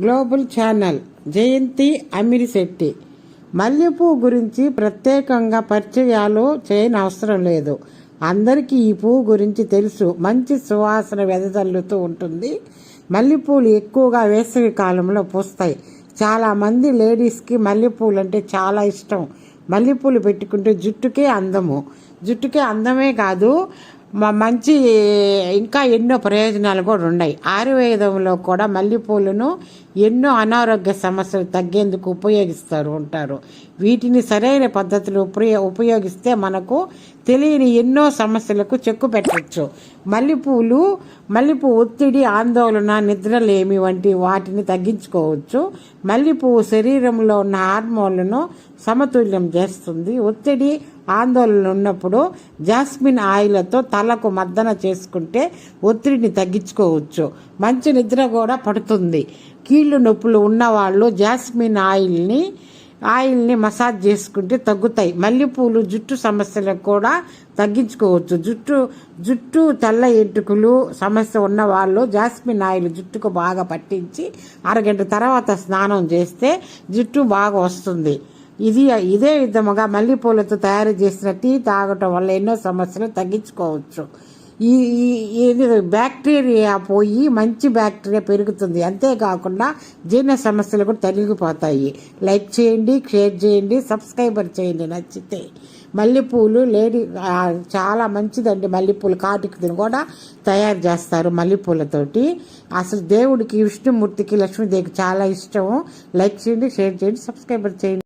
Global channel Jayanthi Amirisetti మల్లెపూ గురించి ప్రత్యేకంగా పరిచయాలు చేయని అవసరం లేదు. అందరికీ ఈ పువ్వు గురించి తెలుసు. మంచి సువాసన వెదజల్లుతూ ఉంటుంది. మల్లెపూలు ఎక్కువగా వేసవి కాలంలో పూస్తాయి. చాలామంది లేడీస్కి మల్లెపూలు అంటే చాలా ఇష్టం. మల్లెపూలు పెట్టుకుంటే జుట్టుకే అందము. జుట్టుకే అందమే కాదు మంచి ఇంకా ఎన్నో ప్రయోజనాలు కూడా ఉన్నాయి. ఆయుర్వేదంలో కూడా మల్లెపూలను ఎన్నో అనారోగ్య సమస్యలు తగ్గేందుకు ఉపయోగిస్తారు ఉంటారు వీటిని సరైన పద్ధతిలో ఉపయోగ ఉపయోగిస్తే మనకు తెలియని ఎన్నో సమస్యలకు చెక్కు పెట్టవచ్చు మల్లెపూలు మల్లెపూ ఒత్తిడి ఆందోళన నిద్రలేమి వంటి వాటిని తగ్గించుకోవచ్చు. మల్లెపూ శరీరంలో ఉన్న హార్మోన్లను సమతుల్యం చేస్తుంది. ఒత్తిడి ఆందోళన ఉన్నప్పుడు జాస్మిన్ ఆయిల్తో తలకు మద్దన చేసుకుంటే ఒత్తిడిని తగ్గించుకోవచ్చు. మంచి నిద్ర కూడా పడుతుంది. కీళ్ళు నొప్పులు ఉన్నవాళ్ళు జాస్మిన్ ఆయిల్ని ఆయిల్ని మసాజ్ చేసుకుంటే తగ్గుతాయి. మల్లెపూలు జుట్టు సమస్యలకు కూడా తగ్గించుకోవచ్చు. జుట్టు జుట్టు తెల్ల ఎంటుకలు సమస్య ఉన్న వాళ్ళు జాస్మిన్ ఆయిల్ జుట్టుకు బాగా పట్టించి అరగంట తర్వాత స్నానం చేస్తే జుట్టు బాగా వస్తుంది. ఇది ఇదే విధముగా మల్లెపూలతో తయారు చేసిన టీ తాగటం వల్ల ఎన్నో సమస్యలు తగ్గించుకోవచ్చు. ఈ ఇది బ్యాక్టీరియా పోయి మంచి బ్యాక్టీరియా పెరుగుతుంది. అంతేకాకుండా జీర్ణ సమస్యలు కూడా తొలగిపోతాయి. లైక్ చేయండి షేర్ చేయండి సబ్స్క్రైబర్ చేయండి. నచ్చితే మల్లెపూలు లేడీ చాలా మంచిదండి. మల్లెపూలు కాటికి కూడా తయారు చేస్తారు మల్లెపూలతోటి. అసలు దేవుడికి విష్ణుమూర్తికి లక్ష్మీదేవికి చాలా ఇష్టం లైక్ చేయండి షేర్ చేయండి సబ్స్క్రైబర్ చేయండి.